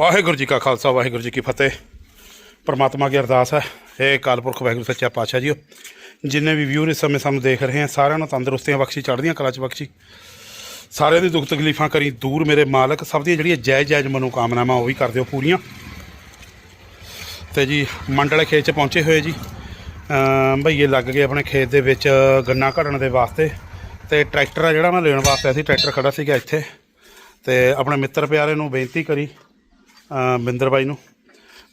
ਵਾਹਿਗੁਰੂ ਜੀ ਕਾ ਖਾਲਸਾ, ਵਾਹਿਗੁਰੂ ਜੀ ਕੀ ਫਤਿਹ। ਪਰਮਾਤਮਾ ਕੀ ਅਰਦਾਸ ਹੈ। ਇਹ ਕਾਲਪੁਰਖ ਵਾਹਿਗੁਰੂ ਸੱਚਾ ਪਾਤਸ਼ਾਹ ਜੀਓ। ਜਿੰਨੇ ਵੀ ਵਿਊਰ ਇਸ ਸਮੇਂ ਸਾਨੂੰ ਦੇਖ ਰਹੇ ਹਨ ਸਾਰਿਆਂ ਨੂੰ ਤੰਦਰੁਸਤੀਆਂ ਬਖਸ਼ੀ, ਚੜ੍ਹਦੀਆਂ ਕਲਾ ਚ ਬਖਸ਼ੀ। ਸਾਰਿਆਂ ਦੀ ਦੁੱਖ ਤਕਲੀਫਾਂ ਕਰੀ, ਦੂਰ ਮੇਰੇ ਮਾਲਕ, ਸਭ ਦੀਆਂ ਜਿਹੜੀਆਂ ਜਾਇਜ਼ ਜਾਇਜ਼ ਮਨੋਕਾਮਨਾਵਾਂ, ਉਹ ਵੀ ਕਰ ਦਿਓ ਪੂਰੀਆਂ। ਤੇ ਜੀ, ਮੰਡਲੇ ਖੇਤ ਚ ਪਹੁੰਚੇ ਹੋਏ ਜੀ। ਅਮ ਭਈਏ ਲੱਗ ਗਏ ਆਪਣੇ ਖੇਤ ਦੇ ਵਿੱਚ ਗੰਨਾ ਘੜਨ ਦੇ ਵਾਸਤੇ। ਤੇ ਟਰੈਕਟਰ ਆ ਜਿਹੜਾ ਮੈਂ ਲੈਣ ਵਾਸਤੇ ਅਸੀਂ ਟਰੈਕਟਰ ਖੜਾ ਸੀਗਾ ਇੱਥੇ। ਤੇ ਆਪਣੇ ਮਿੱਤਰ ਪਿਆਰੇ ਨੂੰ ਬੇਨਤੀ ਕਰੀ। ਬਿੰਦਰ ਬਾਈ ਨੂੰ।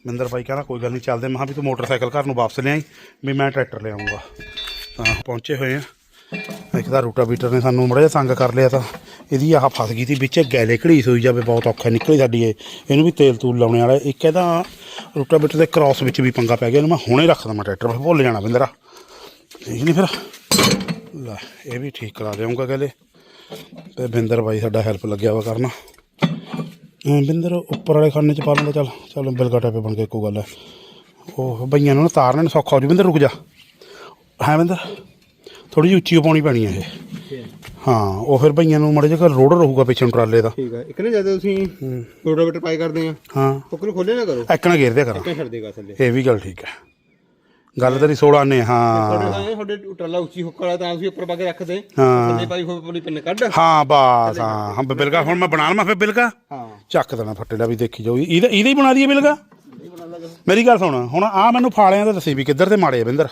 ਬਿੰਦਰ ਬਾਈ ਕਹਿੰਦਾ, ਕੋਈ ਗੱਲ ਨਹੀਂ, ਚੱਲਦੇ। ਮੈਂ ਕਿਹਾ ਵੀ ਤੂੰ ਮੋਟਰਸਾਈਕਲ ਘਰ ਨੂੰ ਵਾਪਸ ਲਿਆਈ, ਵੀ ਮੈਂ ਟਰੈਕਟਰ ਲਿਆਉਂਗਾ। ਤਾਂ ਪਹੁੰਚੇ ਹੋਏ ਆ। ਇੱਕ ਤਾਂ ਰੂਟਾ ਬੀਟਰ ਨੇ ਸਾਨੂੰ ਮੜਾ ਜਿਹਾ ਤੰਗ ਕਰ ਲਿਆ ਤਾਂ ਇਹਦੀ ਆਹ ਫਸ ਗਈ ਸੀ, ਵਿੱਚ ਗੈਲੇ ਘੜੀਸ ਹੋਈ ਜਾਵੇ, ਬਹੁਤ ਔਖਾ ਨਿਕਲੀ ਸਾਡੀ ਇਹ। ਇਹਨੂੰ ਵੀ ਤੇਲ ਤੂਲ ਲਾਉਣੇ ਵਾਲਾ ਇੱਕ ਇਹਦਾ ਰੂਟਾ ਬੀਟਰ ਦੇ ਕ੍ਰਾਸ ਵਿੱਚ ਵੀ ਪੰਗਾ ਪੈ ਗਿਆ, ਇਹਨੂੰ ਮੈਂ ਹੁਣੇ ਰੱਖ ਦਵਾਂ ਟਰੈਕਟਰ, ਫਿਰ ਭੁੱਲ ਜਾਣਾ ਬਿੰਦਰਾ। ਠੀਕ ਨਹੀਂ ਫਿਰ। ਲੈ, ਇਹ ਵੀ ਠੀਕ ਕਰਾ ਦੇਵਾਂਗਾ ਕਹਿੰਦੇ ਤੇ ਬਿੰਦਰ ਬਾਈ ਸਾਡਾ ਹੈਲਪ ਲੱਗਿਆ ਵਾ ਕਰਨਾ। ਬਿੰਦਰ ਉੱਪਰ ਵਾਲੇ ਖਾਨੇ ਚ ਪਾ ਲੈਂਦਾ ਚੱਲ ਚੱਲ ਬਿਲਗਾ ਟਾਪੇ ਬਣ ਕੇ ਇੱਕੋ ਗੱਲ ਹੈ। ਉਹ ਬਈਆਂ ਨੂੰ ਨਾ ਤਾਰਨੇ ਨੂੰ ਸੌਖਾ ਹੋ ਜੂ। ਬਿੰਦਰ ਰੁਕ ਜਾ। ਹੈ ਬਿੰਦਰ? ਥੋੜੀ ਜਿਹੀ ਉੱਚੀ ਪਾਉਣੀ ਪੈਣੀ ਹੈ ਇਹ। ਹਾਂ। ਉਹ ਫਿਰ ਬਈਆਂ ਨੂੰ ਮੜੇ ਜਿਹਾ ਰੋਡ ਰਹੂਗਾ ਪਿੱਛੇ ਨੂੰ ਟਰਾਲੇ ਦਾ। ਠੀਕ ਹੈ। ਇੱਕ ਨਾ ਜਦੋਂ ਤੁਸੀਂ ਰੋਟਾਵੇਟਰ ਪਾਈ ਕਰਦੇ ਆ? ਹਾਂ। ਨੂੰ ਖੋਲੇ ਨਾ ਕਰੋ। ਐਕਣਾ ਘੇਰ ਦਿਆ ਕਰਾਂ। ਕਿਆ ਛੱਡ ਦੇਗਾ ਥੱਲੇ। ਇਹ ਵੀ ਗੱਲ ਠੀਕ ਹੈ। ਗੱਲ ਤੇਰੀ 16 ਨੇ ਹਾਂ। ਤੁਹਾਡੇ ਤੁਹਾਡੇ ਟਰਾਲਾ ਉੱਚੀ ਹੁੱਕ ਵਾਲਾ ਤਾਂ ਤੁਸੀਂ ਉੱਪਰ ਪਾ ਕੇ ਰੱਖਦੇ ਹਾਂ। ਥੱਲੇ ਪਾਈ ਹੋਈ ਪੂਰੀ ਪਿੰਨ ਕੱਢ। ਹਾਂ ਬਾਸ ਹਾਂ। ਹਾਂ ਬਿਲਗਾ ਹੁਣ ਮੈਂ ਬਣਾ ਲਵਾਂ ਫਿਰ ਬਿਲਗਾ ਹਾਂ। ਚੱਕ ਦੇਣਾ ਫੱਟੇ ਦਾ ਵੀ ਦੇਖੀ ਜਾਊ ਇਹਦਾ ਇਹਦਾ ਹੀ ਬਣਾ ਦਈਏ ਬਿਲਗਾ ਇਹ ਬਣਾ ਲਾ ਮੇਰੀ ਗੱਲ ਸੁਣ ਹੁਣ ਆ ਮੈਨੂੰ ਫਾਲਿਆਂ ਦਾ ਦੱਸੀ ਵੀ ਕਿੱਧਰ ਤੇ ਮਾੜੇ ਆ ਬਿੰਦਰ।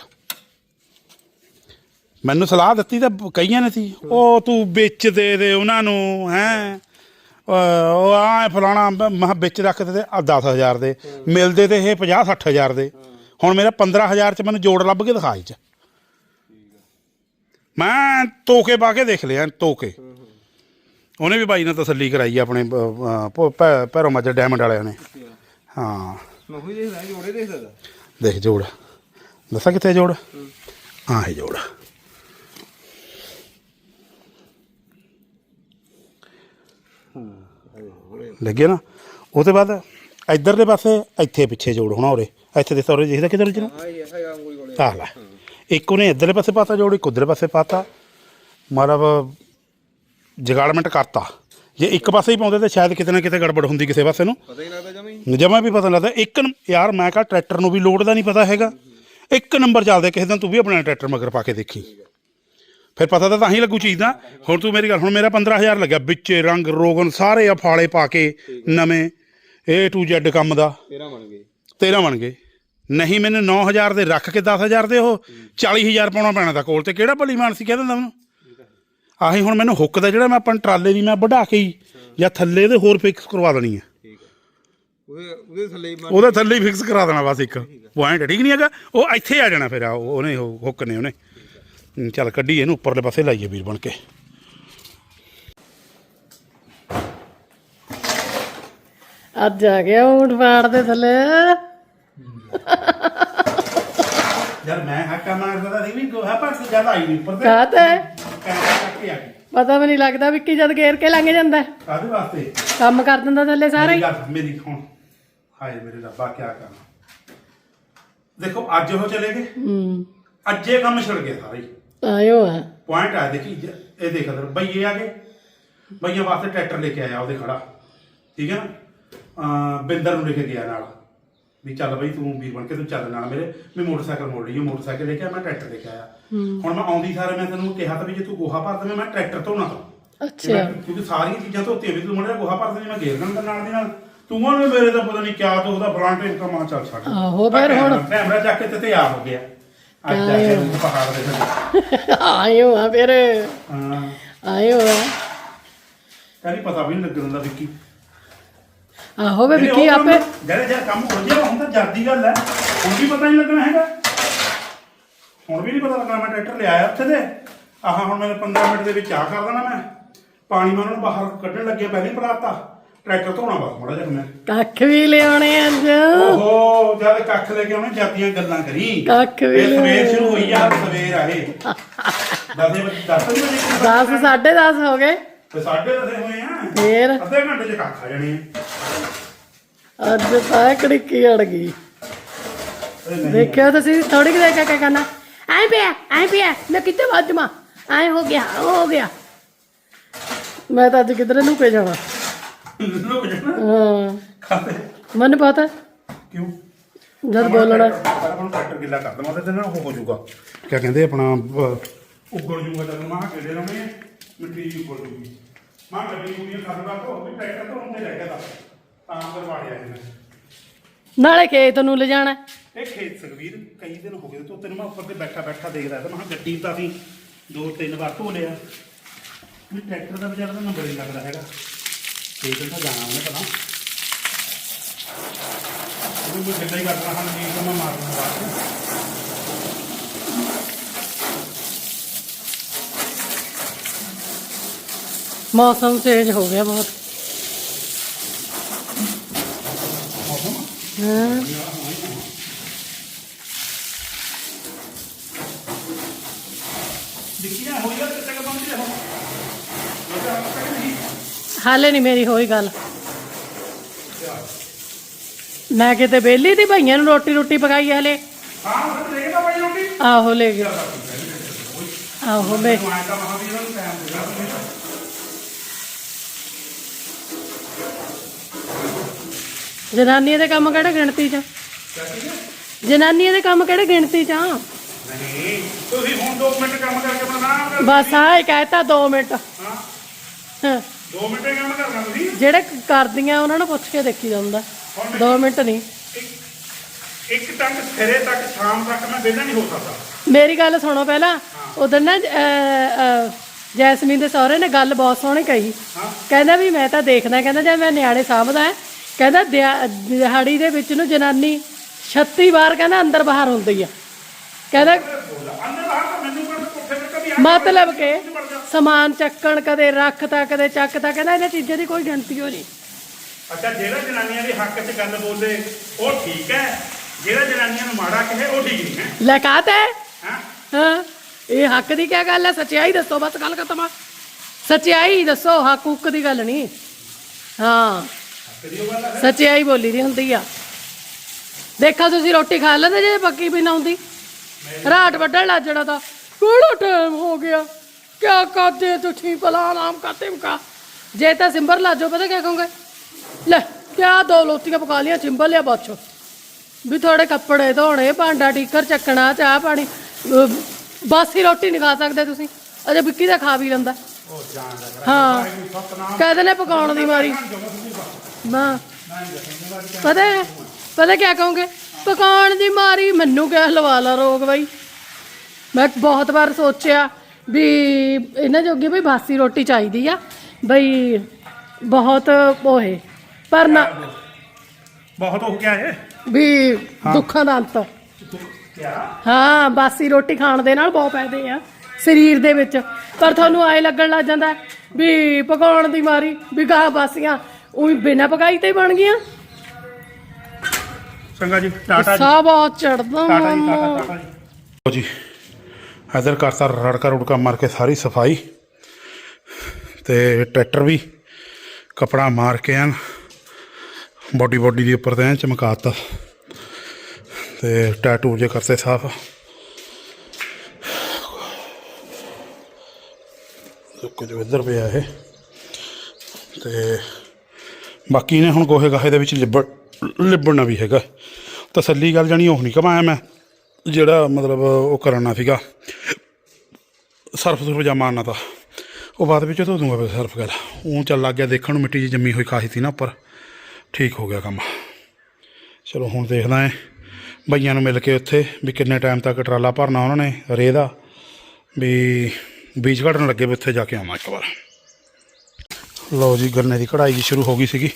ਮੈਨੂੰ ਸਲਾਹ ਦਿੱਤੀ ਤਾਂ ਕਈਆਂ ਨੇ ਸੀ। ਉਹ ਤੂੰ ਵਿੱਚ ਦੇ ਦੇ ਉਹਨਾਂ ਨੂੰ ਹੈ। ਉਹ ਆ ਫਲਾਣਾ ਮੈਂ ਕਿਹਾ ਵਿੱਚ ਰੱਖ ਦੇ ਤੇ 10000 ਦੇ। ਮਿਲਦੇ ਤੇ ਇਹ 50 60000 ਦੇ। ਹੁਣ ਮੇਰਾ 15000 ਚ ਮੈਨੂੰ ਜੋੜ ਲੱਭ ਕੇ ਦਿਖਾਈ ਚ। ਮੈਂ ਤੋਕੇ ਪਾ ਕੇ ਦੇਖ ਲਿਆ ਤੋਕੇ। ਉਹਨੇ ਵੀ ਬਾਈ ਨਾਲ ਤਸੱਲੀ ਕਰਾਈ ਆਪਣੇ ਭੈਰੋ ਮਾਜਰ ਡਾਇਮੰਡ ਵਾਲਿਆਂ ਨੇ। ਹਾਂ। ਮੈਂ ਉਹੀ ਦੇਖਦਾ ਜੋੜੇ ਦੇਖਦਾ ਦੇਖ ਜੋੜ। ਦੱਸਾਂ ਕਿੱਥੇ ਜੋੜ? ਹਾਂ। ਇਹ ਜੋੜ। ਲੱਗਿਆ ਨਾ? ਉਹ ਤੋਂ ਬਾਅਦ ਇੱਧਰ ਦੇ ਪਾਸੇ ਇੱਥੇ ਪਿੱਛੇ ਜੋੜ ਹੋਣਾ ਉਰੇ। ਇੱਥੇ ਦੇ ਸੌਰੇ ਦੇਖਦਾ ਕਿਧਰ ਜਨਾ ਆਹ ਲੈ। ਇੱਕ ਉਹਨੇ ਇੱਧਰਲੇ ਪਾਸੇ ਪਾਤਾ ਜੋੜ ਇੱਕ ਉਧਰਲੇ ਪਾਸੇ ਪਾਤਾ। ਮਤਲਬ ਜਗਾੜਮੈਂਟ ਕਰਤਾ। ਜੇ ਇੱਕ ਪਾਸੇ ਹੀ ਪਾਉਂਦੇ ਤਾਂ ਸ਼ਾਇਦ ਕਿਤੇ ਨਾ ਕਿਤੇ ਗੜਬੜ ਹੁੰਦੀ ਕਿਸੇ ਪਾਸੇ ਨੂੰ। ਪਤਾ ਹੀ ਲੱਗਦਾ ਜਮੀ ਜਮਾ ਵੀ ਪਤਾ ਲੱਗਦਾ। ਇੱਕ ਯਾਰ ਮੈਂ ਕਹਾ ਟਰੈਕਟਰ ਨੂੰ ਵੀ ਲੋਡ ਦਾ ਨਹੀਂ ਪਤਾ ਹੈਗਾ। ਇੱਕ ਨੰਬਰ ਚੱਲਦੇ ਕਿਸੇ ਦਿਨ ਤੂੰ ਵੀ ਆਪਣਾ ਟਰੈਕਟਰ ਮਗਰ ਪਾ ਕੇ ਦੇਖੀ। ਫਿਰ ਪਤਾ ਤਾਂ ਤਾਂ ਹੀ ਲੱਗੂ ਚੀਜ਼ ਦਾ। ਹੁਣ ਤੂੰ ਮੇਰੀ ਗੱਲ ਹੁਣ ਮੇਰਾ 15000 ਲੱਗਿਆ। ਵਿੱਚੇ ਰੰਗ ਰੋਗਨ ਸਾਰੇ ਆ ਫਾਲੇ ਪਾ ਕੇ ਨਵੇਂ। A to Z ਕੰਮ ਦਾ। ਤੇਰਾ ਬਣ ਗਏ। 13 ਬਣ ਗਏ। ਨਹੀਂ ਮੈਨੂੰ 9000 ਦੇ ਰੱਖ ਕੇ 10000 ਦੇ ਉਹ 40000 ਪਾਉਣਾ ਪੈਣਾ ਤਾਂ ਕੋਲ ਤੇ ਕਿਹੜਾ ਭਲੀ ਮਾਨਸੀ ਕਹਿ ਦਿੰਦਾ ਮੈਨੂੰ ਆਹੀ ਹੁਣ ਮੈਨੂੰ ਹੁੱਕ ਦਾ ਜਿਹੜਾ ਮੈਂ ਆਪਾਂ ਟਰਾਲੇ ਦੀ ਮੈਂ ਵਢਾ ਕੇ ਹੀ ਜਾਂ ਥੱਲੇ ਦੇ ਹੋਰ ਫਿਕਸ ਕਰਵਾ ਦੇਣੀ ਹੈ ਠੀਕ ਹੈ। ਉਹਦੇ ਉਹਦੇ ਥੱਲੇ ਹੀ ਉਹਦਾ ਥੱਲੇ ਹੀ ਫਿਕਸ ਕਰਾ ਦੇਣਾ ਬਸ ਇੱਕ। ਪੁਆਇੰਟ ਠੀਕ ਨਹੀਂ ਹੈਗਾ। ਉਹ ਇੱਥੇ ਆ ਜਾਣਾ ਫਿਰ ਆ ਉਹ- ਉਹਨੇ ਉਹ ਹੁੱਕ ਨੇ ਉਹਨੇ। ਚੱਲ ਕੱਢੀ ਇਹਨੂੰ ਉੱਪਰਲੇ ਪਾਸੇ ਲਾਈਏ ਵੀਰ ਬਣ ਕੇ। ਅੱਜ ਆ ਗਿਆ ਊਂਟ ਪਾੜ ਦੇ ਥੱਲੇ। ਯਾਰ ਮੈਂ ਹੱਕਾ ਮਾਰਦਾ ਤਾਂ ਨਹੀਂ ਗੋਹਾ ਪਰ ਜ਼ਿਆਦਾ ਆਈ ਨਹੀਂ ਉੱਪਰ ਕਾਹਤੇ ਕੈਮਰਾ ਚੱਕੇ ਆ ਗਈ। ਪਤਾ ਵੀ ਨਹੀਂ ਲੱਗਦਾ ਵਿੱਕੀ ਜਦ ਗੇਰ ਕੇ ਲੰਘ ਜਾਂਦਾ। ਹੈ। ਕਾਹਦੇ ਵਾਸਤੇ? ਕੰਮ ਕਰ ਦਿੰਦਾ ਥੱਲੇ ਸਾਰਾ। ਮੇਰੀ ਗੱਲ ਮੇਰੀ ਹੁਣ ਹਾਏ ਮੇਰੇ ਰੱਬਾ ਕੀ ਕਰਨਾ ਦੇਖੋ ਅੱਜ ਉਹ ਚਲੇ ਗਏ। ਹੂੰ। ਅੱਜ ਇਹ ਕੰਮ ਛਿੜ ਗਿਆ ਸਾਰਾ ਹੀ। ਆਇਓ ਆ। ਪੁਆਇੰਟ ਆ ਦੇਖੀ ਜ- ਇਹ ਦੇਖ ਅਦਰ। ਬਈਏ ਆ ਗਏ। ਬਈਆਂ ਵਾਸਤੇ ਟਰੈਕਟਰ ਲੈ ਕੇ ਆਇਆ ਉਹਦੇ ਖੜਾ। ਠੀਕ ਹੈ ਨਾ? ਬਿੰਦਰ ਨੂੰ ਲੈ ਕੇ ਗਿਆ ਨਾਲ। ਵੀ ਚੱਲ ਬਈ ਤੂੰ ਵੀਰ ਬਣ ਕੇ ਤੂੰ ਚੱਲ ਨਾਲ ਮੇਰੇ ਵੀ ਮੋਟਰਸਾਈਕਲ ਮੋੜ ਲਈਓ ਮੋਟਰਸਾਈਕਲ ਲੈ ਕੇ ਆਇਆ, ਮੈਂ ਟਰੈਕਟਰ ਲੈ ਕੇ ਆਇਆ। ਹੁਣ ਮੈਂ ਆਉਂਦੀ ਸਾਰੇ ਮੈਂ ਤੈਨੂੰ ਕਿਹਾ ਤਾਂ ਵੀ ਜੇ ਤੂੰ ਗੋਹਾ ਭਰ ਦੇਵੇਂ ਮੈਂ ਟਰੈਕਟਰ ਧੋਣਾ ਤਾਂ। ਅੱਛਾ। ਕਿਉਂਕਿ ਸਾਰੀਆਂ ਚੀਜ਼ਾਂ ਧੋਤੀਆਂ ਵੀ ਤੂੰ ਮੜਾ ਗੋਹਾ ਭਰ ਦੇਵੇਂ ਮੈਂ ਗੇਰ ਦਿੰਦਾ ਨਾਲ ਦੀ ਨਾਲ। ਤੂੰ ਉਹਨੇ ਮੇਰੇ ਤਾਂ ਪਤਾ ਨਹੀਂ ਕਿਆ ਤੋਂ ਉਹਦਾ ਫਰੰਟ ਇਨਕਮ ਆ ਚੱਲ ਛੱਡ। ਆਹੋ ਫਿਰ ਹੁਣ। ਕੈਮਰਾ ਚੱਕ ਕੇ ਤੇ ਤਿਆਰ ਹੋ ਗਿਆ। ਅੱਜ ਜਾ ਕੇ ਪਹਾੜ ਦੇ ਥੱਲੇ। ਆਇਓ ਆ ਫਿਰ। ਹਾਂ। ਆਇਓ ਆ। ਕਹਿੰਦੀ ਪਤਾ ਵੀ ਨਹੀਂ ਲੱਗਣ ਦਿੰਦਾ ਵਿੱਕੀ। ਆਹੋ ਵੇ ਵਿੱਕੀ ਆਪੇ ਜਿਹੜੇ ਜਿਹੜੇ ਕੰਮ ਹੋ ਗਿਆ ਹੁਣ ਤਾਂ ਗੱਲ ਹੈ। ਹੁਣ ਵੀ ਪਤਾ ਨਹੀਂ ਲੱਗਣਾ ਹੈਗਾ। ਹੁਣ ਵੀ ਨਹੀਂ ਪਤਾ ਲੱਗਣਾ ਮੈਂ ਟਰੈਕਟਰ ਲਿਆਇਆ ਉੱਥੇ ਦੇ ਆਹ ਹੁਣ ਮੈਂ 15 ਮਿੰਟ ਦੇ ਵਿੱਚ ਆ ਕਰ ਦੇਣਾ ਮੈਂ। ਪਾਣੀ ਮੈਂ ਉਹਨਾਂ ਬਾਹਰ ਕੱਢਣ ਲੱਗਿਆ ਪਹਿਲਾਂ ਪਲਾਤਾ। ਟਰੈਕਟਰ ਧੋਣਾ ਬਸ ਮੜਾ ਜਿਹਾ ਮੈਂ। ਕੱਖ ਵੀ ਲਿਆਉਣੇ ਅੱਜ। ਓਹੋ ਜਦ ਕੱਖ ਲੈ ਕੇ ਆਉਣੇ ਜਾਂਦੀਆਂ ਗੱਲਾਂ ਕਰੀ। ਕੱਖ ਵੀ ਇਹ। ਸਵੇਰ ਸ਼ੁਰੂ ਹੋਈ ਆ ਸਵੇਰ ਆ ਇਹ। 10 ਵਜੇ 10 ਵਜੇ 10 10:30 ਹੋ ਗਏ। ਤੇ ਸਾਢੇ ਦਸੇ ਹੋਏ ਆ। ਫੇਰ? ਅੱਧੇ ਘੰਟੇ ਚ ਕੱਖ ਆ ਜਾਣੇ ਆ। ਅੱਜ ਤਾਂ ਕੜਕੀ ਅੜ ਗਈ। ਇਹ ਨਹੀਂ ਦੇਖਿਓ ਤੁਸੀਂ ਥੋੜੀ ਕਿ ਦੇਖਿਆ ਕਿਆ ਕਰਨਾ। ਐ ਪਿਆ ਐ ਪਿਆ ਮੈਂ ਕਿੱਥੇ ਵੱਜਮਾ ਐ ਹੋ ਗਿਆ ਉਹ ਹੋ ਗਿਆ। ਮੈਂ ਤਾਂ ਅੱਜ ਕਿਧਰੇ ਨੂੰ ਪੇ ਜਾਣਾ ਲੁਕ ਜਾਣਾ। ਹਾਂ। ਖਾਤੇ। ਮੈਨੂੰ ਪਤਾ। ਕਿਉਂ? ਜਦ ਬੋਲਣਾ। ਆਪਾਂ ਟਰੈਕਟਰ ਗਿੱਲਾ ਕਰ ਦਵਾਂ ਤੇ ਨਾ ਉਹ ਹੋ ਜਾਊਗਾ। ਕੀ ਕਹਿੰਦੇ ਆਪਣਾ ਅਹ, ਉੱਗਲ ਜੂਗਾ ਜਦੋਂ ਮਾਂ ਕਿਹੜੇ ਲਾਉਣੇ ਆ, ਮਿੱਟੀ ਜੀ ਉੱਗਲ ਜੂਗੀ ਮਾਂ ਗੱਡੀ ਗੁੱਡੀ ਕਰਦਾ ਤੋਂ ਵੀ ਟਰੈਕਟਰ ਤੋਂ ਹੁੰਦੇ ਰਹਿ ਗਿਆ ਤਾਂ। ਤਾਂ ਕਰਵਾੜਿਆ ਇਹਨੇ ਨਾਲੇ ਖੇਤ ਨੂੰ ਲਿਜਾਣਾ। ਇਹ ਖੇਤ ਸੁਖਵੀਰ ਕਈ ਦਿਨ ਹੋ ਗਏ ਤੂੰ ਤੈਨੂੰ ਮੈਂ ਉੱਪਰ ਤੇ ਬੈਠਾ ਬੈਠਾ ਦੇਖਦਾ ਤਾਂ ਮੈਂ ਗੱਡੀ ਤਾਂ ਅਸੀਂ ਦੋ ਤਿੰਨ ਵਾਰ ਧੋ ਲਿਆ ਵੀ ਟਰੈਕਟਰ ਦਾ ਵਿਚਾਰਾ ਤਾਂ ਨੰਬਰ ਨਹੀਂ ਲੱਗਦਾ ਹੈਗਾ। ਖੇਤ ਤਾਂ ਜਾਣਾ ਉਹਨੇ ਪਤਾ ਉਹ ਵੀ ਗੱਡਾ ਹੀ ਕਰਦਾ ਹਾਂ ਜੀ ਤਾਂ ਮੈਂ ਮਾਰਨ ਵਾਸਤੇ ਮੌਸਮ ਚੇਂਜ ਹੋ ਗਿਆ ਬਹੁਤ। ਹਾਂ। ਹਾਲੇ ਨਹੀਂ ਮੇਰੀ ਹੋਈ ਗੱਲ। ਮੈਂ ਕਿਤੇ ਵਿਹਲੀ ਦੀ ਭਾਈਆਂ ਨੂੰ ਰੋਟੀ ਰੋਟੀ ਪਕਾਈ ਹਲੇ। ਹਾਂ ਉਹ ਦੇਖਦਾ ਬੜੀ ਰੋਟੀ ਆਹੋ ਲੈ ਗਿਆ ਆਹੋ ਮੈਂ ਜਨਾਨੀਆਂ ਦੇ ਕੰਮ ਕਿਹੜੇ ਗਿਣਤੀ ਚ? ਜਨਾਨੀਆਂ ਦੇ ਕੰਮ ਕਿਹੜੇ ਗਿਣਤੀ ਚ? ਆ ਨਹੀਂ ਤੁਸੀਂ ਹੁਣ 2 ਮਿੰਟ ਕੰਮ ਕਰਕੇ ਆਪਣਾ ਨਾਮ ਕਰ ਬਸ ਆਹ ਹੀ ਕਹਿਤਾ 2 ਮਿੰਟ। ਹਾਂ। ਹਾਂ, 2 ਮਿੰਟ ਕੰਮ ਕਰਨਾ ਤੁਸੀਂ। ਜਿਹੜੇ ਕਰਦੀਆਂ ਉਹਨਾਂ ਨੂੰ ਪੁੱਛ ਕੇ ਦੇਖੀ ਜਾਂਦਾ। 2 ਮਿੰਟ ਨਹੀਂ। ਇੱਕ- ਟੰਗ ਸਿਰੇ ਤੱਕ ਸ਼ਾਮ ਤੱਕ ਮੈਂ ਵਿਹਲਾ ਨਹੀਂ ਹੋ ਸਕਦਾ। ਮੇਰੀ ਗੱਲ ਸੁਣੋ ਪਹਿਲਾਂ। ਉਧਰ ਨਾ ਜੈਸਮੀਨ ਦੇ ਸਹੁਰੇ ਨੇ ਗੱਲ ਬਹੁਤ ਸੋਹਣੀ ਕਹੀ। ਕਹਿੰਦਾ ਵੀ ਮੈਂ ਤਾਂ ਦੇਖਦਾ ਕਹਿੰਦਾ ਜੇ ਮੈਂ ਨਿਆਣੇ ਸਾਂਭਦਾ ਕਹਿੰਦਾ ਦਿਹਾ- ਦਿਹਾੜੀ ਦੇ ਵਿੱਚ ਨੂੰ ਜਨਾਨੀ 36 ਵਾਰ ਕਹਿੰਦਾ ਅੰਦਰ ਬਾਹਰ ਹੁੰਦੀ ਆ। ਕਹਿੰਦਾ ਅੰਦਰ ਬਾਹਰ ਤਾਂ ਮੈਨੂੰ ਕਰ ਕੋਠੇ ਤੇ ਕਦੀ ਆ ਮਤਲਬ ਕਿ ਸਮਾਨ ਚੱਕਣ ਕਦੇ ਰੱਖਤਾ ਕਦੇ ਚੱਕਤਾ ਕਹਿੰਦਾ ਇਹਨਾਂ ਚੀਜ਼ਾਂ ਦੀ ਕੋਈ ਗਿਣਤੀ ਹੋ ਨਹੀਂ। ਅੱਛਾ ਜਿਹੜਾ ਜਨਾਨੀਆਂ ਦੇ ਹੱਕ 'ਚ ਗੱਲ ਬੋਲੇ ਉਹ ਠੀਕ ਹੈ। ਜਿਹੜਾ ਜਨਾਨੀਆਂ ਨੂੰ ਮਾੜਾ ਕਹੇ ਉਹ ਠੀਕ ਨਹੀਂ ਹੈ। ਲੈ ਕਾਹਤੇ ਹਾਂ? ਹਾਂ ਇਹ ਹੱਕ ਦੀ ਕੀ ਗੱਲ ਹੈ? ਸੱਚਾਈ ਦੱਸੋ ਬਸ ਗੱਲ ਖਤਮ ਆ। ਸੱਚਾਈ ਦੱਸੋ ਹੱਕ ਹੁੱਕ ਦੀ ਗੱਲ ਨਹੀਂ। ਹੈ। ਸੱਚਾਈ ਬੋਲੀ ਦੀ ਹੁੰਦੀ ਆ। ਦੇਖਾ ਤੁਸੀਂ ਰੋਟੀ ਖਾ ਲੈਂਦੇ ਜੇ ਪੱਕੀ ਵੀ ਨਾ ਹੁੰਦੀ। ਰਾਤ ਵੱਢਣ ਲੱਗ ਜਣਾ ਤਾਂ। ਕਿਹੜਾ ਟਾਈਮ ਹੋ ਗਿਆ? ਕਿਆ ਕਰਦੇ ਤੁਸੀਂ ਭਲਾ ਨਾਮ ਕਰਤੇ ਮੁਕਾ ਜੇ ਤਾਂ ਸਿੰਬਰ ਲਾਜੋ ਪਤਾ ਕਿਆ ਕਹੋਗੇ? ਲੈ ਕਿਆ ਦੋ ਲੋਟੀਆਂ ਪਕਾ ਲੀਆਂ ਸਿੰਬਰ ਲਿਆ ਬਾਛੋ ਵੀ ਥੋੜੇ ਕੱਪੜੇ ਧੋਣੇ ਭਾਂਡਾ ਟੀਕਰ ਚੱਕਣਾ ਚਾਹ ਪਾਣੀ ਬਾਸੀ ਰੋਟੀ ਨਹੀਂ ਖਾ ਸਕਦੇ ਤੁਸੀਂ। ਅਜੇ ਵਿੱਕੀ ਦਾ ਖਾ ਵੀ ਲੈਂਦਾ। ਹਾਂ। ਕਹਿੰਦੇ ਨੇ ਪਕਾਉਣ ਦੀ ਮਾਰੀ। ਮਾਂ। ਪਤਾ ਹੈ? ਪਤਾ ਕਿਆ ਕਹੋਗੇ? ਪਕਾਉਣ ਦੀ ਮਾਰੀ ਮੈਨੂੰ ਕਿਆ ਲਵਾ ਲਾ ਰੋਗ ਬਈ। ਮੈਂ ਬਹੁਤ ਵਾਰ ਸੋਚਿਆ ਵੀ ਇਹਨਾਂ ਜੋਗੀ ਬਈ ਬਾਸੀ ਰੋਟੀ ਚਾਹੀਦੀ ਆ। ਬਈ ਬਹੁਤ ਓਏ ਪਰ ਨਾ ਬਹੁਤ ਹੋ ਗਿਆ ਹੈ ਵੀ ਦੁੱਖਾਂ ਦਾ ਅੰਤ। ਹਾਂ ਬਾਸੀ ਰੋਟੀ ਖਾਣ ਦੇ ਨਾਲ ਬਹੁਤ ਫਾਇਦੇ ਆ ਸਰੀਰ ਦੇ ਵਿੱਚ। ਪਰ ਤੁਹਾਨੂੰ ਆਏ ਲੱਗਣ ਲੱਗ ਜਾਂਦਾ ਵੀ ਪਕਾਉਣ ਦੀ ਮਾਰੀ ਵੀ ਗਾਹ ਬਾਸੀਆਂ ਉਹੀ ਬਿਨਾਂ ਪਕਾਈ ਤੇ ਹੀ ਬਣ ਗਈਆਂ। ਚੰਗਾ ਜੀ ਟਾਟਾ ਜੀ। ਬਹੁਤ ਚੜਦਾ ਟਾਟਾ ਜੀ ਟਾਟਾ ਟਾਟਾ ਜੀ। ਲਓ ਜੀ ਇਧਰ ਕਰਤਾ ਰੜਕਾ ਰੁੜਕਾ ਮਾਰ ਕੇ ਸਾਰੀ ਸਫ਼ਾਈ। ਤੇ ਟਰੈਕਟਰ ਵੀ ਕਪੜਾ ਮਾਰ ਕੇ ਐਨ ਬੋਡੀ ਬੋਡੀ ਦੇ ਉੱਪਰ ਤੇ ਐਨ ਚਮਕਾਤਾ ਤੇ ਟੈਟੂ ਜੇ ਕਰਤੇ ਸਾਫ਼। ਕੁਝ ਇੱਧਰ ਪਿਆ ਇਹ। ਤੇ ਬਾਕੀ ਨੇ ਹੁਣ ਗੋਹੇ ਗਾਹੇ ਦੇ ਵਿੱਚ ਲਿਬੜ, ਲਿਬੜਨਾ ਵੀ ਹੈਗਾ। ਤਸੱਲੀ ਗੱਲ ਜਾਣੀ ਉਹ ਨਹੀਂ ਕਮਾਇਆ ਮੈਂ, ਜਿਹੜਾ ਮਤਲਬ ਉਹ ਕਰਨਾ ਸੀਗਾ। ਸਰਫ ਸੁਰਫ ਜਾਂ ਮਾਰਨਾ ਤਾਂ। ਉਹ ਬਾਅਦ ਵਿੱਚ ਧੋ ਦੂੰਗਾ ਫਿਰ ਸਰਫ ਗੱਲ। ਉਹ ਚੱਲ ਲੱਗ ਗਿਆ ਦੇਖਣ ਨੂੰ, ਮਿੱਟੀ 'ਚ ਜੰਮੀ ਹੋਈ ਖਾਸੀ ਸੀ ਨਾ ਉੱਪਰ। ਠੀਕ ਹੋ ਗਿਆ ਕੰਮ। ਚਲੋ ਹੁਣ ਦੇਖਦਾ ਹੈ ਬਈਆਂ ਨੂੰ ਮਿਲ ਕੇ ਉੱਥੇ ਵੀ ਕਿੰਨੇ ਟਾਈਮ ਤੱਕ ਟਰਾਲਾ ਭਰਨਾ ਉਹਨਾਂ ਨੇ, ਰੇਹ ਦਾ। ਵੀ ਬੀਜ ਘੜਨ ਲੱਗੇ ਵੀ ਉੱਥੇ ਜਾ ਕੇ ਆਵਾਂ ਇੱਕ ਵਾਰ। ਲਓ ਜੀ ਗੰਨੇ ਦੀ ਕਢਾਈ ਜੀ ਸ਼ੁਰੂ ਹੋ ਗਈ ਸੀਗੀ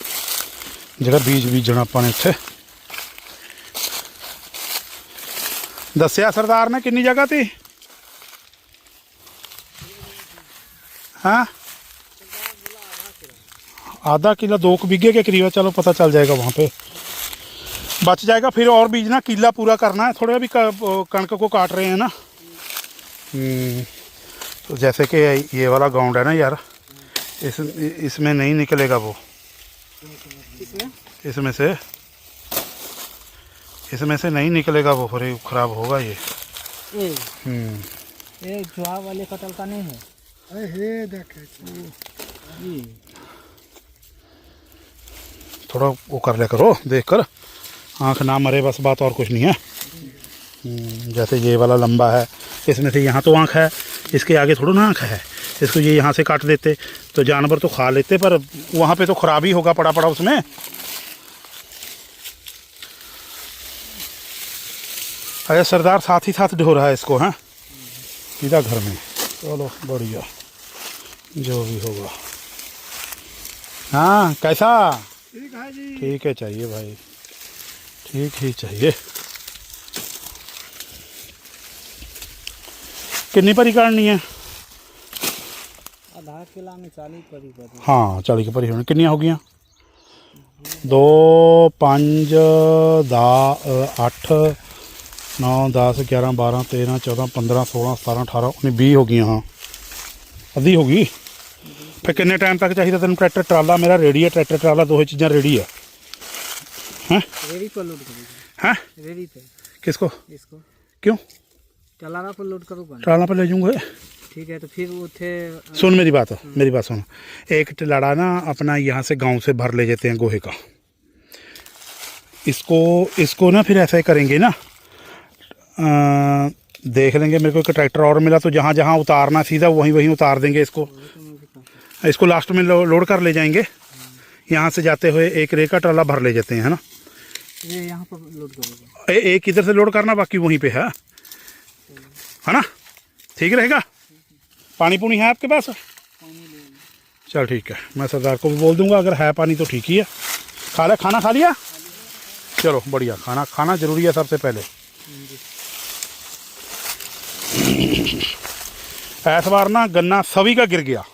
ਜਿਹੜਾ ਬੀਜ ਬੀਜਣਾ ਆਪਾਂ ਨੇ ਉੱਥੇ ਦੱਸਿਆ ਸਰਦਾਰ ਨੇ ਕਿੰਨੀ ਜਗ੍ਹਾ ਤੇ हाँ आधा किला दो बीघे के करीब है चलो पता चल जाएगा वहाँ पे बच जाएगा फिर और बीजना किला पूरा करना है थोड़ा भी क- कणक को काट रहे हैं ना हम्म, तो जैसे कि ये वाला गाउंड है ना यार इस इसमें नहीं निकलेगा वो। इसमें से इसमें से नहीं निकलेगा वो फिर खराब होगा ये। ये हम्म, जुआ वाले कटल का नहीं है? हे देखे थोड़ा वो कर लिया करो देख कर आँख ना मरे बस बात और कुछ नहीं है। हम्म, जैसे ये वाला लंबा है इसमें से यहाँ तो आँख है इसके आगे थोड़ा ना आँख है। इसको ये यहाँ से काट देते तो जानवर तो खा लेते पर वहाँ पे तो खराबी होगा पड़ा पड़ा उसमें। अरे सरदार साथ ही साथ ढो रहा है इसको है? सीधा घर में। चलो बढ़िया। जो भी होगा। हाँ कैसा? ठीक है जी। ठीक है चाहिए भाई। ठीक ही चाहिए। कितनी परी करनी है? आधा किला में चालीस परी परी हाँ चाली की परी होनी कितनी हो गई दो पाँच दा अ, अठ नौ दस ग्यारह बारह तेरह चौदह पंद्रह सोलह सतारह अठारह उन्नीस बीस हो गई हाँ अद्धी हो गई फिर किन्ने टाइम तक चाहिए तेन ट्रैक्टर ट्राला मेरा रेडी है ट्रैक्टर ट्राला दो चीज़ां रेडी है रेडी पर लोड करूँगा हैं रेडी पे किसको इसको क्यों टलारा पर लोड करूँगा ना। ट्राला पर ले जाऊंगा ठीक है तो फिर सुन मेरी बात मेरी बात सुन। एक टिलाड़ा ना अपना यहाँ से गाँव से भर ले जाते हैं गोहे का। इसको इसको ना फिर ऐसा ही करेंगे ना अ, देख लेंगे मेरे को एक ट्रैक्टर और मिला तो जहाँ जहाँ उतारना सीधा वहीं वहीं उतार देंगे इसको। इसको लास्ट में लो, लोड कर ले जाएँगे। यहाँ से जाते हुए एक रेका ट्राला भर ले जाते हैं है ना? ये यहाँ पर लोड करूँगा ए, एक इधर से लोड करना बाकी वहीं पे है। है ना? ठीक रहेगा? पानी पुनी है आपके पास? चल ठीक है, मैं सरदार को भी बोल दूँगा, अगर है पानी तो ठीक ही है। खा लिया खाना खा लिया? चलो, बढ़िया, खाना खाना ज़रूरी है सबसे पहले। इस बार ना गन्ना सभी का गिर गया।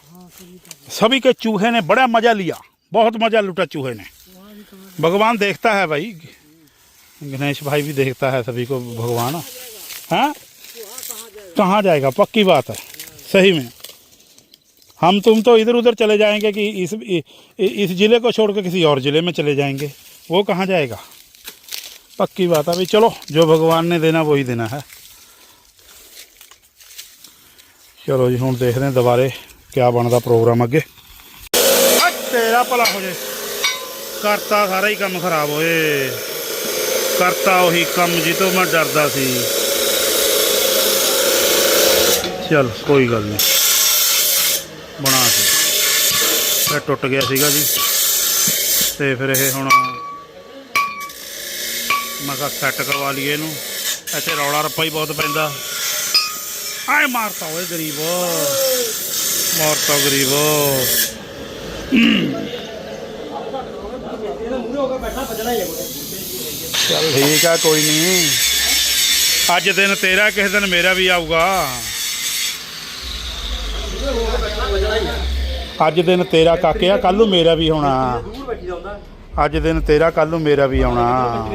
सभी के चूहे ने बड़ा मज़ा लिया, बहुत मज़ा लूटा चूहे ने। भगवान देखता है भाई, गणेश भाई भी देखता है सभी को, भगवान। हाँ? कहाँ जाएगा? पक्की बात है। सही में हम तुम तो इधर उधर चले जाएंगे कि इस इ- इस ज़िले को छोड़ के किसी और ज़िले में चले जाएंगे वो कहाँ जाएगा पक्की बात है भाई चलो जो भगवान ने देना वही देना है ਚਲੋ ਜੀ ਹੁਣ ਦੇਖਦੇ ਹਾਂ ਦੁਬਾਰੇ ਕਿਆ ਬਣਦਾ ਪ੍ਰੋਗਰਾਮ ਅੱਗੇ ਆ ਤੇਰਾ ਭਲਾ ਹੋ ਜੇ ਕਰਤਾ ਸਾਰਾ ਹੀ ਕੰਮ ਖਰਾਬ ਹੋਏ ਕਰਤਾ ਉਹੀ ਕੰਮ ਜਿੱਤੋਂ ਮੈਂ ਡਰਦਾ ਸੀ ਚਲ ਕੋਈ ਗੱਲ ਨਹੀਂ। ਬਣਾ ਕੇ। ਇਹ ਟੁੱਟ ਗਿਆ ਸੀਗਾ ਜੀ। ਤੇ ਫਿਰ ਇਹ ਹੁਣ ਮੈਂ ਕਿਹਾ ਸੈੱਟ ਕਰਵਾ ਲਈਏ ਇਹਨੂੰ। ਇੱਥੇ ਰੌਲਾ ਰੱਪਾ ਹੀ ਬਹੁਤ ਪੈਂਦਾ। ਆਏ ਮਾਰਤਾ ਓਏ ਗਰੀਬ। ਮਾਰਤਾ ਗਰੀਬ। ਚੱਲ ਠੀਕ ਆ, ਕੋਈ ਨਹੀਂ। ਅੱਜ ਦਿਨ ਤੇਰਾ, ਕਿਸੇ ਦਿਨ ਮੇਰਾ ਵੀ ਆਊਗਾ। ਅੱਜ ਦਿਨ ਤੇਰਾ ਕਾਕਿਆ ਕੱਲ ਨੂੰ ਮੇਰਾ ਵੀ ਹੋਣਾ ਅੱਜ ਦਿਨ ਤੇਰਾ ਕੱਲ ਨੂੰ ਮੇਰਾ ਵੀ ਆਉਣਾ।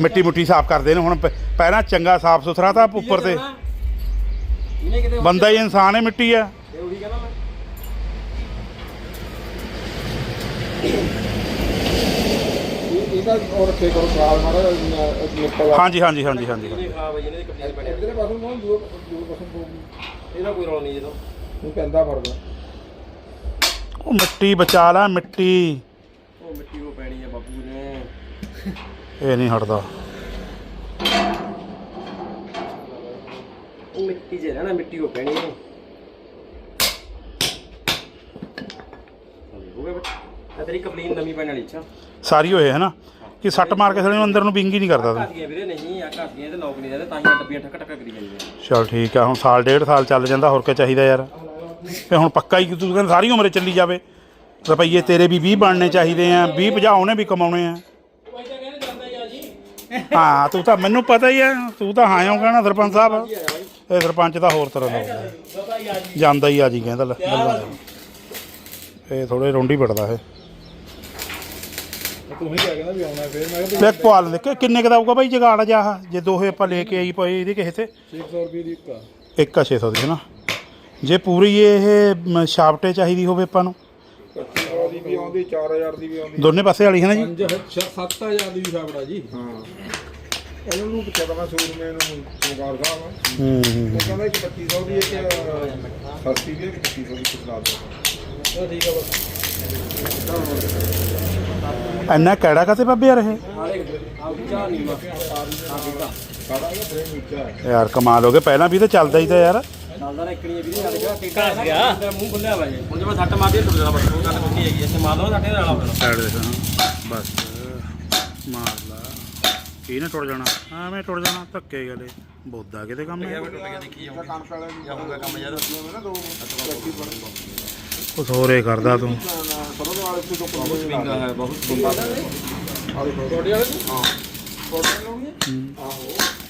ਮਿੱਟੀ ਮੁੱਟੀ ਸਾਫ਼ ਕਰਦੇ ਨੇ ਹੁਣ ਪ- ਪਹਿਲਾਂ ਚੰਗਾ ਸਾਫ਼ ਸੁਥਰਾ ਤਾਂ ਉੱਪਰ ਤੇ। ਬੰਦਾ ਹੀ ਇਨਸਾਨ ਹੈ ਮਿੱਟੀ ਹੈ। ਇਹਦਾ ਔਰ ਰੱਖੇ ਕਰੋ ਖਰਾਬ ਮਾਰਾ ਨਿਕਲ ਹਾਂਜੀ ਹਾਂਜੀ ਹਾਂਜੀ ਹਾਂਜੀ। ਹਾਂਜੀ। ਇਧਰੇ ਪਾਸੋਂ ਨੂੰ ਦੂਰ ਦੂਰ ਪਾਸੋਂ ਪਊਗੀ ਇਹਦਾ ਕੋਈ ਰੌਲਾ ਨਹੀਂ ਜਦੋਂ। ਨੂੰ ਪੈਂਦਾ ਫਰਦਾ ਉਹ ਮਿੱਟੀ ਬਚਾ ਲੈ ਮਿੱਟੀ। ਉਹ ਮਿੱਟੀ ਉਹ ਪੈਣੀ ਆ ਬਾਪੂ ਨੇ। ਇਹ ਨਹੀਂ ਹਟਦਾ। ਉਹ ਮਿੱਟੀ ਜੇ ਰਹਿਣਾ ਮਿੱਟੀ ਉਹ ਪੈਣੀ ਹੈ ਹੋ ਗਿਆ ਬੱਚਾ। ਇਹ ਤੇਰੀ ਕੰਪਲੀਨ ਨਵੀਂ ਪੈਣ ਵਾਲੀ ਅੱਛਾ। ਸਾਰੀ ਹੋਏ ਹੈ ਨਾ ਕਿ ਸੱਟ ਮਾਰ ਕੇ ਨੂੰ ਅੰਦਰ ਨੂੰ ਵਿੰਗ ਹੀ ਨਹੀਂ ਕਰਦਾ ਤੂੰ। ਘਸ ਗਏ ਵੀਰੇ ਨਹੀਂ ਆ ਘਸ ਗਏ ਤੇ ਲੋਕ ਨਹੀਂ ਰਹਿੰਦੇ ਤਾਂ ਹੀ ਆਹ ਡੱਬੀਆਂ ਠੱਕ ਠੱਕ ਕਰੀ ਜਾਂਦੀਆਂ। ਚਲ ਠੀਕ ਆ ਹੁਣ ਸਾਲ ਡੇਢ ਸਾਲ ਚੱਲ ਜਾਂਦਾ ਹੋਰ ਕੀ ਚਾਹੀਦਾ ਯਾਰ? ਤੇ ਹੁਣ ਪੱਕਾ ਹੀ ਤੂੰ ਕਹਿੰਦਾ ਸਾਰੀ ਉਮਰ ਚੱਲੀ ਜਾਵੇ। ਰੁਪਈਏ ਤੇਰੇ ਵੀ 20 ਬਣਨੇ ਚਾਹੀਦੇ ਆ 20 50 ਉਹਨੇ ਵੀ ਕਮਾਉਣੇ ਆ। ਹਾਂ ਤੂੰ ਤਾਂ ਮੈਨੂੰ ਪਤਾ ਹੀ ਹੈ ਤੂੰ ਤਾਂ ਹਾਂ ਹੋ ਕਹਿਣਾ ਸਰਪੰਚ ਸਾਹਿਬ। ਇਹ ਸਰਪੰਚ ਤਾਂ ਹੋਰ ਤਰ੍ਹਾਂ ਦਾ ਹੁੰਦਾ। ਜਾਂਦਾ ਹੀ ਆ ਜੀ ਕਹਿੰਦਾ ਲੈ ਗੱਲਾਂ ਦੇ। ਇਹ ਥੋੜੇ ਰੋਂਡੀ ਪੜਦਾ ਇਹ। ਤੂੰ ਹੀ ਕਹਿ ਕਹਿੰਦਾ ਵੀ ਆਉਣਾ ਫੇਰ ਮੈਂ ਕਿਹਾ ਲੈ ਪਵਾ ਲੈ ਕਿ ਕਿੰਨੇ ਕੁ ਦਾ ਆਊਗਾ ਬਾਈ ਜਗਾੜ ਜਾ? ਜੇ ਦੋਹੇ ਆਪਾਂ ਲੈ ਕੇ ਆਈ ਪਏ ਇਹਦੇ ਕਿਸੇ ਤੇ? 600 ਰੁਪਏ ਦੀ ਇੱਕ ਆ। ਇੱਕ ਆ 600 ਦੀ ਹੈ ਨਾ? ਜੇ ਪੂਰੀ ਇਹ ਮ, ਸ਼ਾਫਟੇ ਚਾਹੀਦੀ ਹੋਵੇ ਆਪਾਂ ਨੂੰ। 2500 ਦੀ ਵੀ ਆਉਂਦੀ 4000 ਦੀ ਵੀ ਆਉਂਦੀ। ਦੋਨੇ ਪਾਸੇ ਵਾਲੀ ਹੈ ਨਾ ਜੀ? 7000 ਦੀ ਵੀ ਛਾਪੜਾ ਜੀ। ਹਾਂ। ਇਹਨਾਂ ਨੂੰ ਪੁੱਛਿਆ ਤਾਂ ਮੈਂ ਸੂਰਮੇ ਨੂੰ ਸਰਕਾਰ ਸਾਹਿਬ ਹੂੰ ਹੂੰ ਕਹਿੰਦਾ ਇੱਕ 2500 ਦੀ ਇੱਕ ਸਸਤੀ ਵੀ ਹੈ, ਇੱਕ 2500 ਦੀ ਕੁਛ ਲਾ ਦੋ ਠੀਕ ਆ ਬਸ। ਇੰਨਾ ਕਿਹੜਾ ਕਾਤੇ ਬਾਬੇ ਯਾਰ ਇਹ? ਯਾਰ ਕਮਾਲ ਹੋ ਗਿਆ ਪਹਿਲਾਂ ਵੀ ਤਾਂ ਚੱਲਦਾ ਹੀ ਤਾਂ ਯਾਰ। ਚੱਲਦਾ ਨਾ ਇਕਣੀ ਵੀ ਨਹੀਂ ਲੱਗਾ ਟਿਕਾ ਗਿਆ। ਮੂੰਹ ਖੁੱਲਿਆ ਵਾ ਜੀ ਹੁਣ ਜੇ ਮੈਂ ਸੱਟ ਮਾਰਦੀ ਟੁੱਟ ਜਾਣਾ ਬਸ ਉਹ ਗੱਲ ਮੁੱਕੀ ਹੈਗੀ ਇੱਥੇ ਮਾਰ ਲਓ ਸੱਟੇ ਨਾਲ ਆਉਣਾ ਸਾਈਡ ਦੇ ਬਸ ਮਾਰ ਲਾ। ਕੀ ਨਾ ਟੁੱਟ ਜਾਣਾ ਐਵੇਂ ਟੁੱਟ ਜਾਣਾ ਧੱਕੇ ਗਲੇ। ਬੋਦਾ ਕਿਤੇ ਕੰਮ ਹੈ? ਦੇਖੀ ਜਾਊਗਾ ਜਾਊਗਾ ਕੰਮ ਜ਼ਿਆਦਾ ਕੁਛ ਹੋਰ ਹੀ ਕਰਦਾ ਤੂੰ। ਪਿੰਗਾ ਹੈ ਬਹੁਤ ਪਿੰਗਾ ਤੁਹਾਡੇ ਵਾਲੇ ਨੂੰ? ਹਾਂ। ਤੁਹਾਡੇ ਨੂੰ ਲਾਉਣੀ ਹੈ। ਆਹੋ।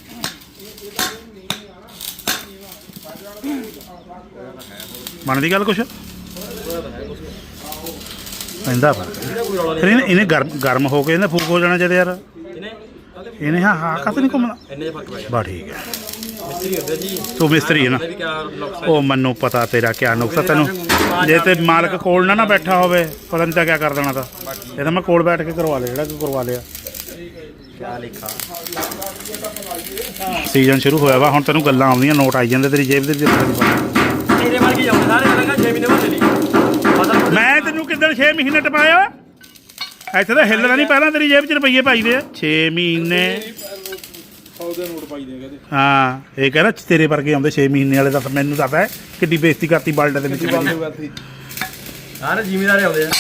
ਮੰਨਦੀ ਗੱਲ ਕੁਛ? ਪੈਂਦਾ ਫ਼ਰਕ ਫਿਰ ਇਹਨੇ ਇਹਨੇ ਗਰਮ ਗਰਮ ਹੋ ਕੇ ਇਹਨੇ ਫੂਕ ਹੋ ਜਾਣਾ ਜਦ ਯਾਰ। ਇਹਨੇ? ਹਾਂ ਹਾਂ ਕਾਤੇ ਨਹੀਂ ਘੁੰਮਣਾ? ਇੰਨੇ ਫ਼ਰਕ ਪੈ ਗਿਆ। ਬਾ ਠੀਕ ਹੈ। ਮਿਸਤਰੀ ਹੁੰਦੇ ਜੀ। ਤੂੰ ਮਿਸਤਰੀ ਹੈ ਨਾ। ਉਹ ਮੈਨੂੰ ਪਤਾ ਤੇਰਾ ਕਿਆ ਨੁਕਸਾ ਤੈਨੂੰ। ਜੇ ਤੇ ਮਾਲਕ ਕੋਲ ਨਾ ਨਾ ਬੈਠਾ ਹੋਵੇ ਪਤਾ ਨਹੀਂ ਤਾਂ ਕਿਆ ਕਰ ਦੇਣਾ ਤਾਂ। ਇਹ ਤਾਂ ਮੈਂ ਕੋਲ ਬੈਠ ਕੇ ਕਰਵਾ ਲਿਆ ਜਿਹੜਾ ਕੋਈ ਕਰਵਾ ਲਿਆ। ਕਿਆ ਲਿਖਾ? ਸੀਜ਼ਨ ਸ਼ੁਰੂ ਹੋਇਆ ਵਾ ਹੁਣ ਤੈਨੂੰ ਗੱਲਾਂ ਆਉਂਦੀਆਂ ਨੋਟ ਆਈ ਜਾਂਦੇ ਤੇਰੀ ਜੇਬ ਦੇ ਵਿੱਚ ਤੇਰੇ ਵਰਗੇ ਜਾਉਂਦੇ ਸਾਰੇ 6 ਮਹੀਨੇ ਬਾਅਦ ਚਲੀ ਪਤਾ ਮੈਂ ਤੈਨੂੰ ਕਿੱਦਣ 6 ਮਹੀਨੇ ਟਪਾਇਆ? ਇੱਥੇ ਤਾਂ ਹਿੱਲਦਾ ਨਹੀਂ ਪਹਿਲਾਂ ਤੇਰੀ ਜੇਬ 'ਚ ਰੁਪਈਏ ਪਾਈ ਦੇ 6 ਮਹੀਨੇ। 100 ਦੇ ਨੋਟ ਪਾਈ ਦੇ ਕਹਿੰਦੇ ਹਾਂ ਇਹ ਕਹਿੰਦਾ ਤੇਰੇ ਵਰਗੇ ਆਉਂਦੇ 6 ਮਹੀਨੇ ਵਾਲੇ ਤਾਂ ਮੈਨੂੰ ਦੱਸਦਾ ਕਿੱਡੀ ਬੇਇੱਜ਼ਤੀ ਕਰਤੀ ਬਾਲਟੇ ਦੇ ਵਿੱਚ। ਸਾਰੇ ਜ਼ਿਮੀਦਾਰੇ ਆਉਂਦੇ ਆ। ਤੇ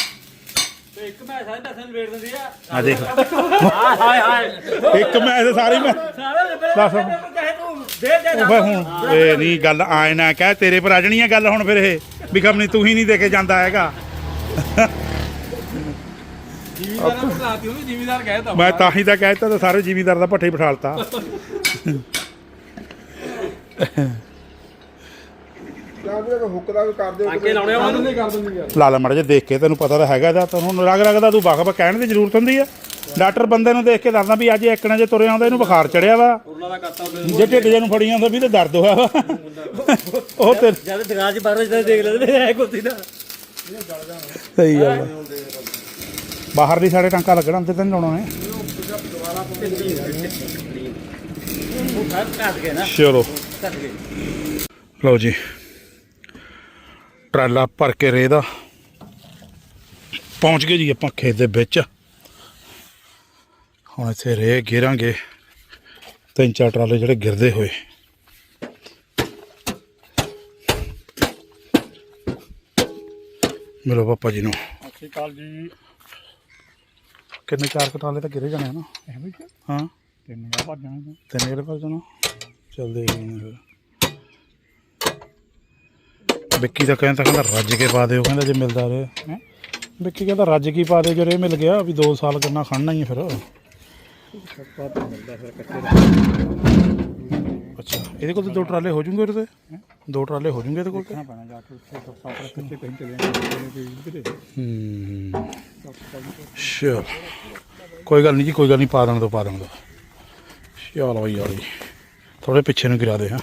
ਇੱਕ ਮੈਂ ਸਾਰੇ ਪੈਸੇ ਨੂੰ ਵੇਚ ਦਿੰਦੀ ਆ। ਆ ਦੇਖ। ਹਾਏ ਹਾਏ ਹਾਏ। ਇੱਕ ਮੈਂ ਇਹ ਸਾਰੇ ਮੈਂ ਸਾਰੇ ਦੱਸ। ਕਹੇ ਤੂੰ ਦੇ ਦੇ ਉਹ ਫਿਰ ਹੁਣ ਇਹ ਨਹੀਂ ਗੱਲ ਆਏ ਨਾ ਕਹਿ ਤੇਰੇ ਪਰ ਆ ਜਾਣੀ ਆ ਗੱਲ ਹੁਣ ਫਿਰ ਇਹ ਵੀ ਕੰਮ ਨਹੀਂ ਤੂੰ ਹੀ ਨਹੀਂ ਦੇ ਕੇ ਜਾਂਦਾ ਹੈਗਾ। ਜ਼ਿਮੀਦਾਰਾਂ ਨੂੰ ਬੁਲਾਤੀ ਉਹਨੂੰ ਜ਼ਿਮੀਦਾਰ ਕਹਿਤਾ ਮੈਂ ਤਾਂ ਹੀ ਤਾਂ ਕਹਿਤਾ ਤਾਂ ਸਾਰੇ ਜ਼ਿਮੀਦਾਰ ਦਾ ਪੱਠੇ ਬਿਠਾਲਤਾ ਜਾਂ ਵੀ ਹੁੱਕ ਦਾ ਵੀ ਕਰ ਦਿਓ ਟਾਂਕੇ ਲਾਉਣੇ ਆ ਉਹਨਾਂ? ਨਹੀਂ ਕਰ ਦਿੰਦੀ ਯਾਰ ਲਾ ਲੈ ਮੜ ਜੇ ਦੇਖ ਕੇ ਤੈਨੂੰ ਪਤਾ ਤਾਂ ਹੈਗਾ ਦਾ ਤੈਨੂੰ ਰਗ ਰਗ ਦਾ ਤੂੰ ਬਖ ਬਖ ਕਹਿਣ ਦੀ ਜ਼ਰੂਰਤ ਹੁੰਦੀ ਆ। ਡਾਕਟਰ ਬੰਦੇ ਨੂੰ ਦੇਖ ਕੇ ਦੱਸਦਾ ਵੀ ਅੱਜ ਇੱਕਣਾ ਜੇ ਤੁਰਿਆ ਆਉਂਦਾ ਇਹਨੂੰ ਬੁਖਾਰ ਚੜਿਆ ਵਾ। ਉਹਨਾਂ ਦਾ ਕਰਤਾ ਜੇ ਢਿੱਡ ਜੇ ਨੂੰ ਫੜੀ ਜਾਂਦਾ ਵੀ ਤੇ ਦਰਦ ਹੋਇਆ ਵਾ। ਉਹ ਤੇ ਜਦ ਦੁਕਾਨ 'ਚ ਬਾਹਰੋਂ ਜਦੋਂ ਦੇਖ ਲੈਂਦੇ ਐ ਕੁੱਤੀ ਦਾ ਸਹੀ ਗੱਲ ਆ। ਬਾਹਰ ਦੀ ਸਾਡੇ ਟਾਂਕਾ ਲੱਗਣਾ ਅੰਦਰ ਤਾਂ ਨਹੀਂ ਲਾਉਣਾ ਨੇ ਉਹ ਘੱਟ ਗਏ ਨਾ। ਚਲੋ। ਘੱਟ ਗਏ। ਲਓ ਜੀ। ਟਰਾਲਾ ਭਰ ਕੇ ਰੇ ਦਾ। ਪਹੁੰਚ ਗਏ ਜੀ ਆਪਾਂ ਖੇਤ ਦੇ ਵਿੱਚ। ਹੁਣ ਇੱਥੇ ਰੇ ਗਿਰਾਂਗੇ ਤਿੰਨ ਚਾਰ ਟਰਾਲੇ ਜਿਹੜੇ ਗਿਰਦੇ ਹੋਏ। ਮਿਲੋ ਪਾਪਾ ਜੀ ਨੂੰ। ਸਤਿ ਸ਼੍ਰੀ ਅਕਾਲ ਜੀ। ਕਿੰਨੇ ਚਾਰ ਕੁ ਟਰਾਲੇ ਤਾਂ ਗਿਰੇ ਜਾਣੇ ਆ ਨਾ। ਹਾਂ ਤਿੰਨ ਗਾ ਭੱਜ ਜਾਣਾ ਤਿੰਨ ਗਿਰੇ ਭਰ ਜਾਣਾ ਚੱਲ ਦੇਖਦੇ ਹਾਂ ਫਿਰ ਵਿੱਕੀ ਤਾਂ ਕਹਿੰਦਾ ਕਹਿੰਦਾ ਰੱਜ ਕੇ ਪਾ ਦਿਓ ਕਹਿੰਦਾ ਜੇ ਮਿਲਦਾ ਰਹੇ। ਵਿੱਕੀ ਕਹਿੰਦਾ ਰੱਜ ਕੀ ਪਾ ਦੇ ਜੇ ਰੇ ਮਿਲ ਗਿਆ ਵੀ 2 ਸਾਲ ਕਿੰਨਾ ਖੜਨਾ ਹੀ ਫਿਰ। ਅੱਛਾ ਇਹਦੇ ਕੋਲ ਤਾਂ ਦੋ ਟਰਾਲੇ ਹੋ ਜੂਗੇ ਇਹਦੇ ਤੇ? ਦੋ ਟਰਾਲੇ ਹੋ ਜੂਗੇ ਇਹਦੇ ਕੋਲ ਤੇ? ਪੈਣਾ ਜਾ ਕੇ ਉੱਥੇ ਸੌ ਸੌ ਪਿੱਛੇ ਕਹੀਂ ਚਲੇ ਜਾਂਦੇ ਹੂੰ ਚਲ ਕੋਈ ਗੱਲ ਨਹੀਂ ਜੀ ਕੋਈ ਗੱਲ ਨਹੀਂ ਪਾ ਦੇਣ ਦੋ ਪਾ ਦੇਣ ਦੋ ਚਲੋ ਯਾਰ ਜੀ ਥੋੜੇ ਪਿੱਛੇ ਨੂੰ ਗਿਰਾ ਦੇ ਹਾਂ।